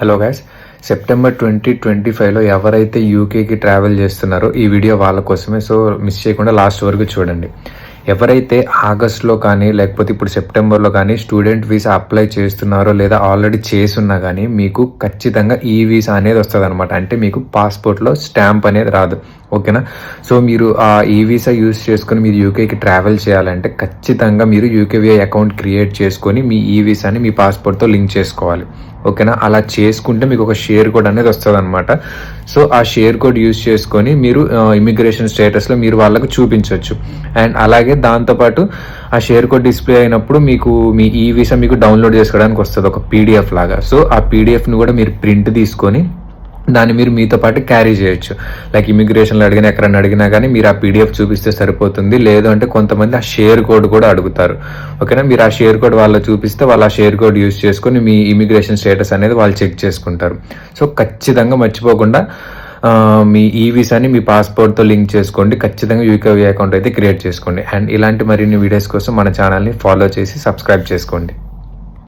Hello guys September twenty twenty ఫైవ్లో ఎవరైతే యూకేకి travel చేస్తున్నారో ఈ వీడియో వాళ్ళ కోసమే సో మిస్ చేయకుండా లాస్ట్ వరకు చూడండి. ఎవరైతే ఆగస్ట్లో కానీ లేకపోతే ఇప్పుడు సెప్టెంబర్లో కానీ స్టూడెంట్ వీసా అప్లై చేస్తున్నారో లేదా ఆల్రెడీ చేసున్నా కానీ మీకు ఖచ్చితంగా ఈ వీసా అనేది వస్తుంది అనమాట అంటే మీకు పాస్పోర్ట్లో స్టాంప్ అనేది రాదు. ఓకేనా సో మీరు ఆ ఈ వీసా యూస్ చేసుకొని మీరు యూకేకి ట్రావెల్ చేయాలంటే ఖచ్చితంగా మీరు యూకేవీఐ అకౌంట్ క్రియేట్ చేసుకొని మీ ఈ వీసాని మీ పాస్పోర్ట్తో లింక్ చేసుకోవాలి. ఓకేనా? అలా చేసుకుంటే మీకు ఒక షేర్ కోడ్ అనేది వస్తుంది అనమాట సో ఆ షేర్ కోడ్ యూస్ చేసుకొని మీరు ఇమిగ్రేషన్ స్టేటస్లో మీరు వాళ్ళకు చూపించవచ్చు అండ్ అలాగే దాంతోపాటు ఆ షేర్ కోడ్ డిస్ప్లే అయినప్పుడు మీకు మీ ఈ వీసా మీకు డౌన్లోడ్ చేసుకోవడానికి వస్తుంది ఒక పీడిఎఫ్ లాగా. సో ఆ పీడిఎఫ్ను కూడా మీరు ప్రింట్ తీసుకొని దాన్ని మీరు మీతో పాటు క్యారీ చేయొచ్చు. లైక్ ఇమిగ్రేషన్లో అడిగినా ఎక్కడన్నా అడిగినా కానీ మీరు ఆ పీడిఎఫ్ చూపిస్తే సరిపోతుంది. లేదు అంటే కొంతమంది ఆ షేర్ కోడ్ కూడా అడుగుతారు. ఓకేనా? మీరు ఆ షేర్ కోడ్ వాళ్ళు చూపిస్తే వాళ్ళు ఆ షేర్ కోడ్ యూజ్ చేసుకొని మీ ఇమిగ్రేషన్ స్టేటస్ అనేది వాళ్ళు చెక్ చేసుకుంటారు. సో ఖచ్చితంగా మర్చిపోకుండా మీ ఈ వీసాని మీ పాస్పోర్ట్తో లింక్ చేసుకోండి. ఖచ్చితంగా యూకేవీ అకౌంట్ అయితే క్రియేట్ చేసుకోండి. అండ్ ఇలాంటి మరిన్ని వీడియోస్ కోసం మన ఛానల్ని ఫాలో చేసి సబ్స్క్రైబ్ చేసుకోండి.